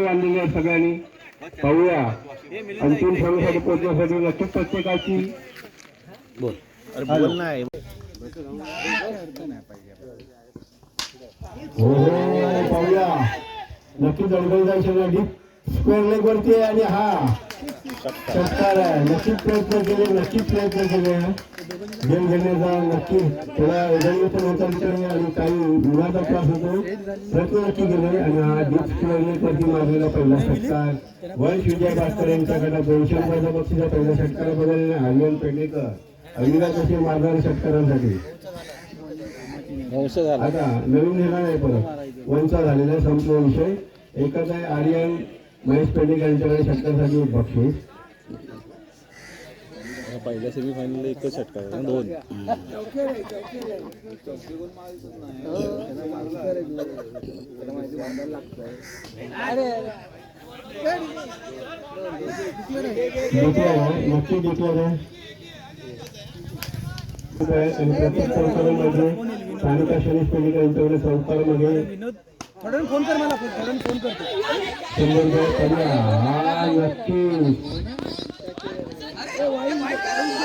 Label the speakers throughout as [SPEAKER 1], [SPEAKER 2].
[SPEAKER 1] आणलेली आहे सगळ्यांनी. पाहूया. अंतिम क्षणासाठी पोहोचण्यासाठी नक्कीच प्रत्येकाची.
[SPEAKER 2] बोल. अरे बोल नाही
[SPEAKER 1] हो हो पाहूया. नक्कीच अडकळीचा सगळं डीप स्क्वेअर लेग वरती आहे आणि हा. षटकार आहे. नक्कीच प्रयत्न केले नक्कीच प्रयत्न केले. गेम घेण्याचा नक्की थोडा वेदनी पण होता विचार आणि काही उन्हाचा त्रास होतो. प्रयत्न नक्की केले आणि हा वरती मारलेला पहिला षटकार वंश विजय भास्कर यांच्याकडे दोनशे रुपयाचा बक्षीचा पहिल्या षटकाराबद्दल आर्यन पेडणेकर अविनाश असे मारणारे षटकारांसाठी
[SPEAKER 2] वंश झाला.
[SPEAKER 1] आता नवीन नेला नाही परत. वंचा झालेला आहे संपूर्ण विषय. एकच आहे आर्यन महेश पेंडेकर यांच्याकडे एक बक्षीस.
[SPEAKER 2] पहिल्या सेमी फायनल एकच षटका आहे ना दोन.
[SPEAKER 1] यांच्याकडे चौकारामध्ये
[SPEAKER 3] थोडं फोन कर मला थोडं फोन करतो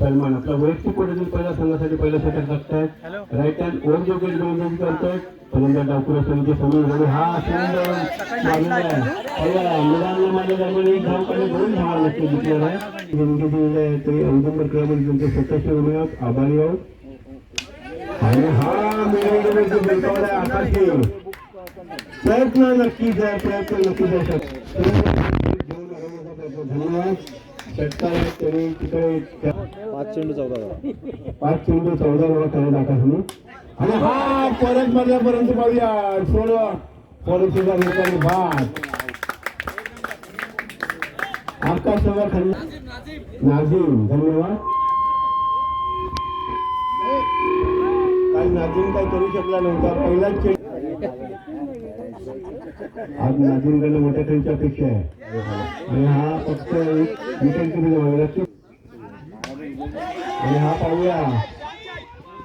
[SPEAKER 1] सलमान आपला वैयक्तिक कोटीतील पहिल्या संघासाठी पहिला षटक टाकतायत राईट हँड ओव्हर जो गेट गोलंदाजी करतायत फलंदाज डाकुरा समिती समीर आणि हा सुंदर मारलेला आहे. मुलांना एक धाव काढले दोन धावा नक्की जिंकलेला आहे. विनंती दिलेली आहे तरी औदंबर तुमचे स्वतःचे उमे आहोत आभारी आहोत. आणि हा आहे आकाशी प्रयत्न नक्कीच आहे प्रयत्न नक्कीच आहे धन्यवाद. षटकार त्यांनी तिकडे
[SPEAKER 2] पाच चेंडू चौदा झाला
[SPEAKER 1] पाच चेंडू चौदा वेळा खेळत आकाशने आणि हा परत मधल्यापर्यंत पाहूया. सोडवा. परत सुद्धा लोकांनी बाद आकाश सगळं खाली नाझीम धन्यवाद. काल नाझीम काय करू शकला नव्हता. पहिलाच चेंडू आज नाझीमकडनं मोठ्या त्यांची अपेक्षा आहे. आणि हा फक्त एक विकेट किती आणि हा पाहूया.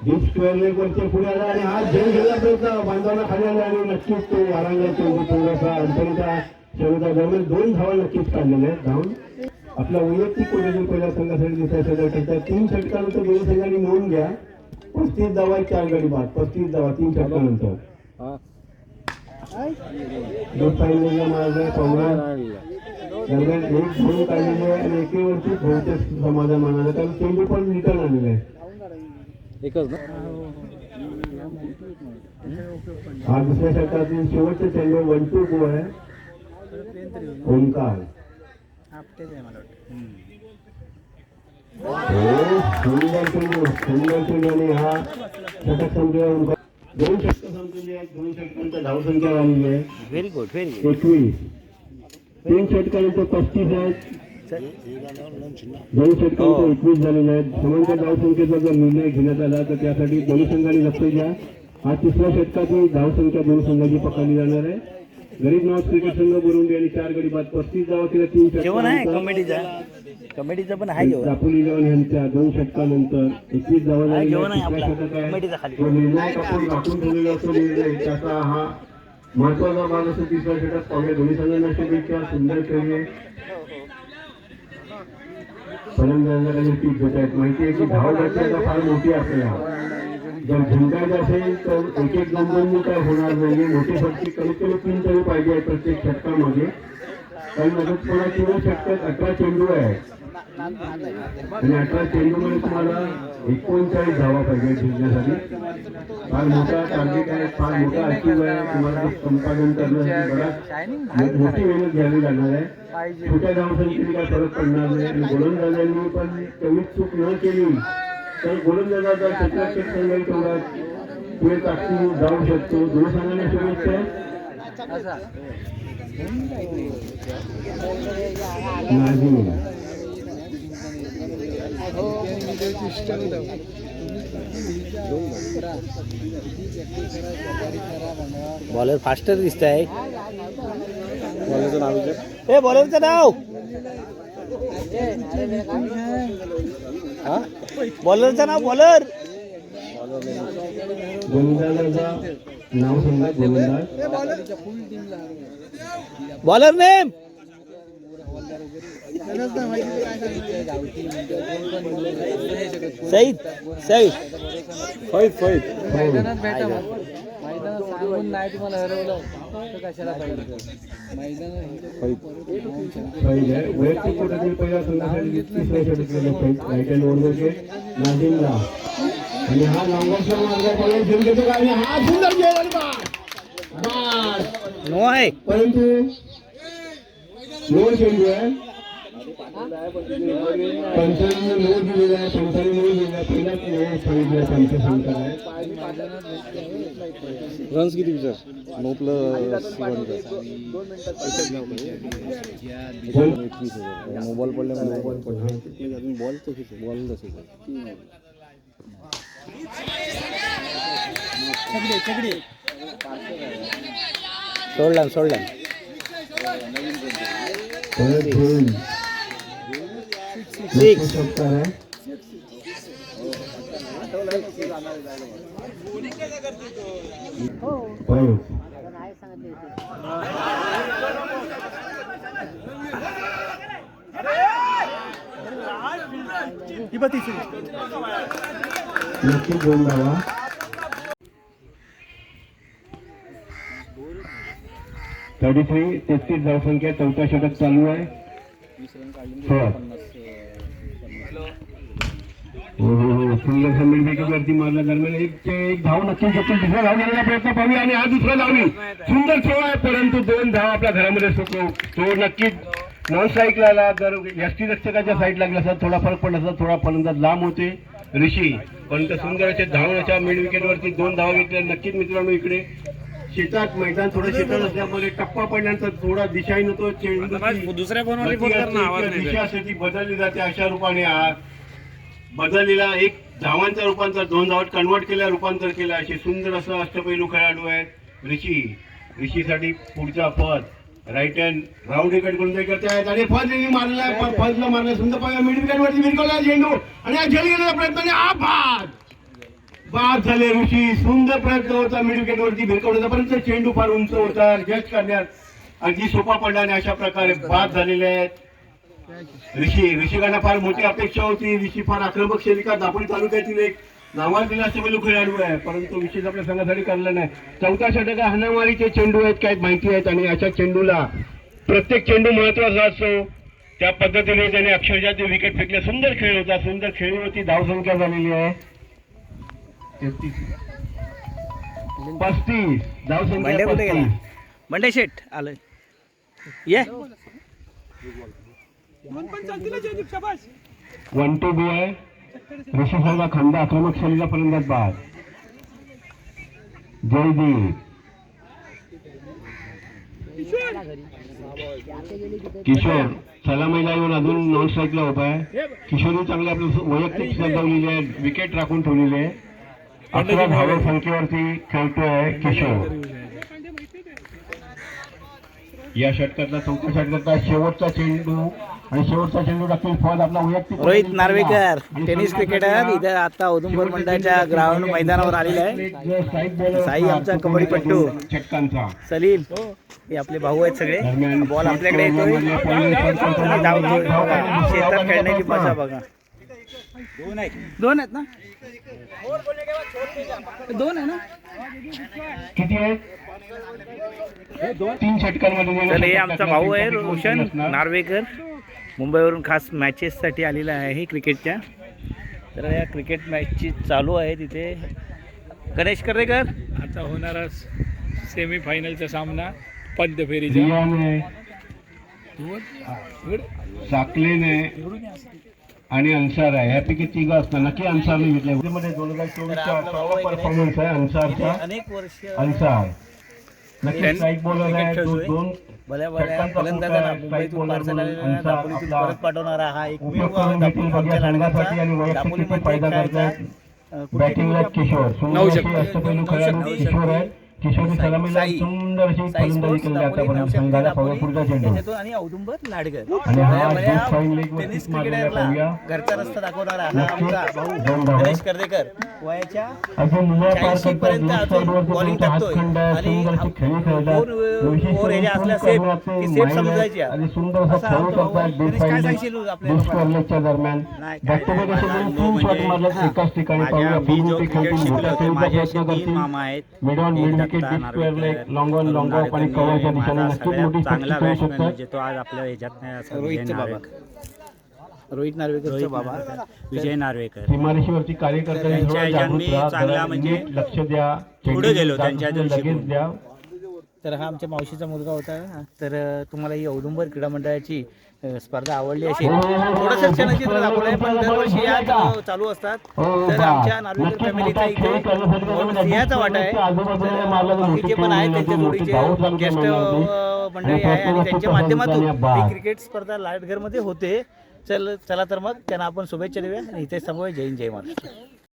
[SPEAKER 1] डीप स्क्वेअर लेग वरच्या पुढे आला आणि हा झेल गेला प्रयत्न बांधवांना खाली आला आणि नक्कीच तो वारांगा चेंडू थोडासा अडचणीचा क्षमता दरम्यान दोन धावा नक्कीच काढलेल्या आहेत. धावून. आपला वैयक्तिक कोणत्यातून पहिल्या संघासाठी दुसऱ्या संघाच्या तीन षटकानंतर दोन्ही संघांनी नोंद घ्या. पस्तीस धावा चार गडी बाद. पस्तीस धावा तीन षटकानंतर. दोन मारलाय पाहुणा दरम्यान एक गुण काढलेले आहे आणि एकेवरती बहुतेक समाधान मानायला कारण चेंडू पण रिटर्न आलेले आहे.
[SPEAKER 2] एकच ना?
[SPEAKER 1] हा दुसऱ्या षटकातील शेवटचा चेंडू वन टू गो आहे. ओंकार. हो, सुंदर चेंडू सुंदर चेंडू आणि हा षटक संपलेला ओंकार. दोन षटक संपलेली आहेत. दोन षटकांचा धावसंख्या वाढलेली आहे.
[SPEAKER 2] व्हेरी गुड व्हेरी
[SPEAKER 1] एकवीस. तीन षटकानंतर पस्तीस आहेत. दोन षटकांचे एकवीस झालेले आहेत. समांतर धावसंख्येचा जर निर्णय घेण्यात आला तर त्यासाठी दोन्ही संघांनी लक्ष द्या. हा तिसऱ्या षटकातील धावसंख्या दोन संघांची पकडली जाणार आहे. गरीब नावाज क्रिकेट संघ बुरुंडी आणि चार गडी बाद पस्तीस धावा केल्या तीन षटकानंतर
[SPEAKER 3] कॉमेडीचा. पण आहे
[SPEAKER 1] यांच्या दोन षटकानंतर एकवीस धावा झालेल्या.
[SPEAKER 3] कमिटीचा
[SPEAKER 1] निर्णायक आपण राखून ठेवलेला असतो निर्णय. त्याचा हा महत्त्वाचा भाग असतो तिसऱ्या षटकात पाहूया दोन्ही संघांना शुभेच्छा सुंदर खेळले फलंदाजांना टीप देत आहेत माहिती आहे की धाव गती फार मोठी आपल्याला जर जिंकायचं असेल तर एक एक दोन दोन काय होणार नाही मोठी फटकी कमीत कमी तीन तरी पाहिजे प्रत्येक षटकामध्ये कारण नगद पुन्हा तीन षटकात अठरा चेंडू आहे आणि अठरा चेंडूमध्ये तुम्हाला एकोणचाळीस धावा पाहिजे जिंकण्यासाठी. फार मोठा टार्गेट आहे फार मोठा अचीव आहे. तुम्हाला संपादन करण्यासाठी बराच मो- मोठी मेहनत घ्यावी लागणार आहे. छोट्या धावसंख्येने काय फरक पडणार नाही. आणि गोलंदाजांनी पण कमीत चूक न केली तर गोलंदाजाचा क्षेत्राक्षेत्र संघ तेवढा पुढे ताकदी जाऊ शकतो. दोन संघांना शुभेच्छा.
[SPEAKER 2] बॉलर फास्टर दिसत आहे बॉलरचं नाव विचार.
[SPEAKER 3] ए बॉलरचं नाव.
[SPEAKER 2] हा?
[SPEAKER 3] बॉलरचं नाव बॉलर
[SPEAKER 1] नाव सांगा
[SPEAKER 3] बॉलर नेम सईद सईद.
[SPEAKER 2] फैद फैद
[SPEAKER 4] मैदानात भेटा मग. मैदानात सांगून नाही तुम्हाला हरवलं तर कशाला पाहिजे? मैदानात
[SPEAKER 1] आणि हा लांबरचा मार्ग पळून घेऊन घेतो आणि हा सुंदर.
[SPEAKER 3] नो आहे
[SPEAKER 1] परंतु नो चेंडू आहे. पंचांनी नो दिलेला आहे पंचांनी नो दिलेला आहे. पहिलाच नो सांगितलं पंच सांगतात आहे
[SPEAKER 2] रन्स किती विचार? नो प्लस एकवीस मोबाईल पडल्यामुळे मोबाईल पडला. अजून बॉल तशीच बॉल तशीच
[SPEAKER 3] सोडला सोडला
[SPEAKER 1] घेऊन
[SPEAKER 3] ही बघ तिसरी
[SPEAKER 1] नक्की दोन धावा थर्टी थ्री तेहतीस धावसंख्या चौथा षटक चालू आहे. हो. हो हो, हो. सुंदर समीर वरती मारल्या दरम्यान. एक ते एक धाव नक्की घेतली. दुसरा धाव घेण्याचा प्रयत्न पाहूया आणि हा दुसरा धावी सुंदर खेळ आहे परंतु दोन धाव आपल्या घरामध्ये सुटतो तो नक्कीच नॉन स्ट्राईक लागला जर यष्टी रक्षकाच्या साईड लागला असता थोडा फरक पडला असता थोडा फलंदाज लांब होते. ऋषी पण त्या सुंदर असे धावण्याच्या मिड विकेटवरती दोन धावा घेतल्या नक्कीच मित्रांनो इकडे शेतात मैदान थोडं शेतात असल्यामुळे टप्पा पडल्यानंतर थोडा दिशाही नव्हतो चेंडू दुसऱ्या दिशा असते ती बदलली जाते अशा रूपाने. बदललेला एक धावांचं रूपांतर दोन धावात कन्वर्ट केलं रूपांतर केलं. असे सुंदर असं अष्टपैलू खेळाडू आहेत. ऋषी ऋषीसाठी पुढचा पद राईट हँड राऊंड विकेट गोलंदाजी करते आहेत आणि फर्स्ट इनिंग मारला फर्स्टला मारला सुंदर पाहिजे मिड विकेट वरती विरकवला चेंडू आणि हा झेल घेण्याचा बाद झाले ऋषी. सुंदर प्रयत्न होता मिड विकेट वरती भिरकवण्याचा परंतु चेंडू फार उंच होता. जस्ट करण्यात अगदी सोपा पडला आणि अशा प्रकारे बाद झालेले आहेत. ऋषी ऋषिकांना फार मोठी अपेक्षा होती. ऋषी फार आक्रमक शैलिका दापोली तालुक्यातील एक नावाजलेला असे खेळाडू आहे. परंतु विशेष आपल्या संघासाठी करला नाही. चौथा षटक हाणामारीचे चेंडू आहेत काय माहिती आहेत. आणि अशा चेंडूला प्रत्येक चेंडू महत्त्वाचा असतो. त्या पद्धतीने त्याने अक्षरशः ते विकेट फेकले. सुंदर खेळ होता. सुंदर खेळी होती धावसंख्या झालेली आहे. पस्तीस धावसंख्या
[SPEAKER 3] कुठे गेला? शेट आलं ये.
[SPEAKER 1] वन टू बी आहे ऋषीसाहेबा खंड आक्रमक शैलीचा फलंदाज बाद जयदीप किशोर सलामीला येऊन अजून नॉन स्ट्राईकला उभा आहे. किशोरने चांगली आपली वैयक्तिक सजवलेली आहे. विकेट राखून ठेवलेली आहे. अकरा धावे संख्येवरती खेळतोय किशोर या षटकातला चौथ्या षटकातला शेवटचा चेंडू आणि शेवटचा चेंडू टाकून फॉल आपला वैयक्तिक
[SPEAKER 3] रोहित नार्वेकर टेनिस क्रिकेटर इथं आता औदुंबर मंडळाच्या ग्राउंड मैदानावर आलेला आहे साई आमचा कबड्डीपट्टू.
[SPEAKER 1] षटकांचा
[SPEAKER 3] सलील हे आपले भाऊ आहेत सगळे बॉल आपल्याकडे येतोय आणि धावतोय बघा शेतात खेळण्याची मजा बघा दोन आहेत. ना? दोन आहे ना?
[SPEAKER 1] किती आहेत? तीन षटकांमध्ये
[SPEAKER 3] तर हे आमचा भाऊ आहे रोशन नार्वेकर. मुंबईवरून खास मॅचेससाठी आलेला आहे क्रिकेटच्या. तर या क्रिकेट मॅचची चालू आहे तिथे गणेश कर्रेकर.
[SPEAKER 5] आता होणारा सेमी फायनलचा सामना पंत फेरीचा
[SPEAKER 1] साकलेने आणि अन्सार आहे. यापैकी तिघ असतात नक्की अन्सारने घेतले मध्ये दोन हजार चोवीसचा परफॉर्मन्स आहे अन्सारचा.
[SPEAKER 3] अनेक वर्ष
[SPEAKER 1] अन्सार. नक्की स्ट्राईक बॉलर आहे. दोन
[SPEAKER 3] पाठवणारा हा
[SPEAKER 1] संघासाठी आणि फायदा बॅटिंगला किशोर. सुंदर
[SPEAKER 5] शकते.
[SPEAKER 1] अष्टपैलू खेळाडू
[SPEAKER 3] नऊ
[SPEAKER 1] किशोर आहे. किशोरने सलामीला फलंदाजी आतापर्यंत संघाला चेंडू
[SPEAKER 3] आणि औदुंबर लाडगर
[SPEAKER 1] आणि हा
[SPEAKER 3] टेनिस क्रिकेटरला
[SPEAKER 1] पाहूया.
[SPEAKER 3] घरचा रस्ता दाखवणारा हा आमचा. भाऊ. गणेश वयाच्या
[SPEAKER 1] अजून
[SPEAKER 3] पर्यंत बॉलिंग टाकतोय. आणि
[SPEAKER 1] करून
[SPEAKER 3] असल्या सेफ की सेफ समजायच्या
[SPEAKER 1] आणि सुंदर असा
[SPEAKER 3] गणेश, काय
[SPEAKER 1] फाईन
[SPEAKER 3] सांगशील
[SPEAKER 1] दरम्यान
[SPEAKER 6] म्हणजे
[SPEAKER 1] मारले एकाच ठिकाणी पाहूया.
[SPEAKER 6] मी जो क्रिकेट शिकलो माझे असे तीन मामा आहेत.
[SPEAKER 1] Mid wicket square leg long on आणि कव्हरच्या दिशेने
[SPEAKER 6] माझा
[SPEAKER 1] नक्कीच मोठी
[SPEAKER 6] चांगला
[SPEAKER 1] शक्ती खेळू शकतात
[SPEAKER 6] म्हणजे तो आज आपल्या ह्याच्यात नाही असा
[SPEAKER 3] बाबा.
[SPEAKER 6] नार्वेकर.
[SPEAKER 3] रोहित नार्वेकरचा
[SPEAKER 6] रोहित
[SPEAKER 3] बाबा.
[SPEAKER 6] नार्वेकर, विजय नार्वेकर.
[SPEAKER 1] सीमारेषेवरती कार्यकर्त्यांनी
[SPEAKER 6] त्यांच्या
[SPEAKER 1] थोडं
[SPEAKER 6] ह्याच्यात
[SPEAKER 1] जागृत
[SPEAKER 6] मी
[SPEAKER 1] राहा
[SPEAKER 6] चांगला म्हणजे
[SPEAKER 1] नीट लक्ष द्या.
[SPEAKER 6] पुढे गेलो त्यांच्या
[SPEAKER 1] लगेच. द्या.
[SPEAKER 3] तर हा आमच्या मावशीचा मुलगा होता. तर तुम्हाला ही औदुंबर क्रीडा मंडळाची स्पर्धा आवडली
[SPEAKER 1] हो, हो, हो, हो.
[SPEAKER 3] थोडंसं क्षणचित्र दाखवलंय पण दरवर्षी या
[SPEAKER 1] हो,
[SPEAKER 3] चालू असतात
[SPEAKER 1] हो,
[SPEAKER 3] तर. आमच्या नार्वेकर फॅमिलीचा इथे सिंहाचा वाटा आहे
[SPEAKER 1] तर
[SPEAKER 3] बाकीचे पण आहेत त्यांचे जोडीचे गेस्ट. मंडळी आहे आणि त्यांच्या माध्यमातून. ही क्रिकेट स्पर्धा लाटघरमध्ये होते चल चला तर मग त्यांना आपण शुभेच्छा देऊया आणि इथे जय हिंद, जय महाराष्ट्र